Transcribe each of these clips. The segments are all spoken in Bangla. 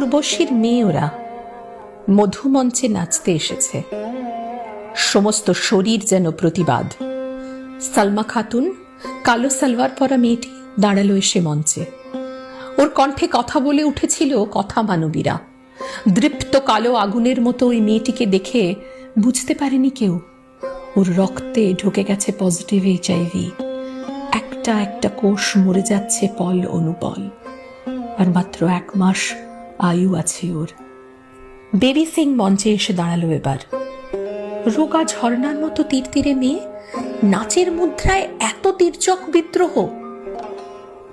উর্বশীর মেয়ে ওরা মধুমঞ্চে নাচতে এসেছে। সমস্ত শরীর যেন প্রতিবাদ। সালমা খাতুন, কালো সালোয়ার পরা মেয়েটি দাঁড়াল এসে মঞ্চে। ওর কণ্ঠে কথা বলে উঠেছিল কথা মানবীরা দৃপ্ত কালো আগুনের মতো ওই মেয়েটিকে দেখে বুঝতে পারেনি কেউ। ওর রক্তে ঢুকে গেছে পজিটিভ এইচআইভি একটা একটা কোষ মরে যাচ্ছে পল অনুপল। আর মাত্র এক মাস আয়ু আছে ওর। বেবি সিং মঞ্চে এসে দাঁড়াল এবার। রোগা ঝর্ণার মতো তীর তীরে মেয়ে, নাচের মুদ্রায় এত তীর্যক বিদ্রোহ।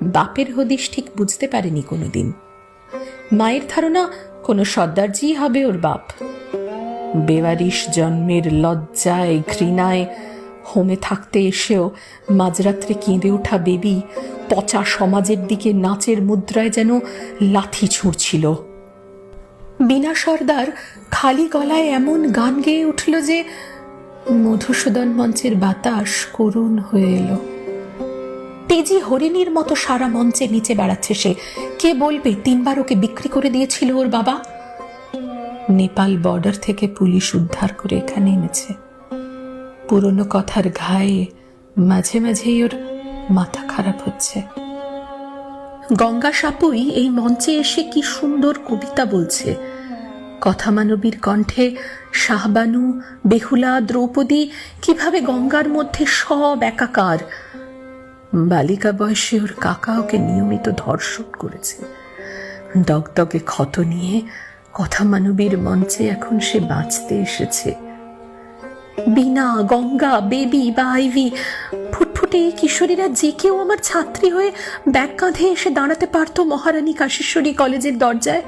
বাপের হদিশ ঠিক বুঝতে পারেনি কোনোদিন। মায়ের ধারণা, কোনো সর্দারজি হবে ওর বাপ। বেওয়ারিশ জন্মের লজ্জায় ঘৃণায় হোমে থাকতে এসেও মাঝরাত্রে কেঁদে ওঠা বেবি পচা সমাজের দিকে নাচের মুদ্রায় যেন লাথি ছুঁড়ছিল। বিনা সর্দার খালি গলায় এমন গান গেয়ে উঠল যে মধুসূদন মঞ্চের বাতাস করুণ হয়ে এলো। তেজি হরিণীর মতো সারা মঞ্চে নিচে বেড়াচ্ছে সে। কে বলবে, তিনবার ওকে বিক্রি করে দিয়েছিল ওর বাবা? নেপাল বর্ডার থেকে পুলিশ উদ্ধার করে এখানে এনেছে। পুরনো কথার ঘায়ে মাঝে মাঝেই ওর মাথা খারাপ হচ্ছে। গঙ্গা সাপুই এই মঞ্চে এসে কি সুন্দর কবিতা বলছে। কথা মানবীর কণ্ঠে শাহবানু, বেহুলা, দ্রৌপদী কীভাবে গঙ্গার মধ্যে সব একাকার। বালিকা বয়সে ওর কাকা ওকে নিয়মিত ধর্ষণ করেছে। দগদগে ক্ষত নিয়ে কথা মানবীর মঞ্চে এখন সে বাঁচতে এসেছে। বিনা গঙ্গা, বেবি বা আইভি এই কিশোরীরা যে কেউ আমার ছাত্রী হয়ে ব্যাগ কাঁধে এসে দাঁড়াতে পারতো মহারানী কাশেশ্বরী কলেজের দরজায়।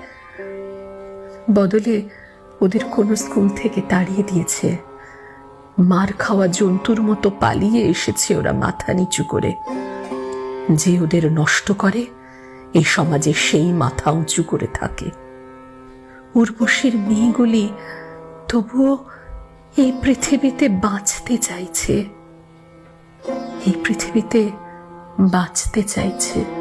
বদলে ওদের কোনো স্কুল থেকে তাড়িয়ে দিয়েছে। মার খাওয়া জন্তুর মতো পালিয়ে এসেছে ওরা মাথা নিচু করে। যে ওদের নষ্ট করে, এই সমাজে সেই মাথা উঁচু করে থাকে। উর্বশীর মেয়েগুলি তবুও এই পৃথিবীতে বাঁচতে চাইছে। এই পৃথিবীতে বাঁচতে চাইছে।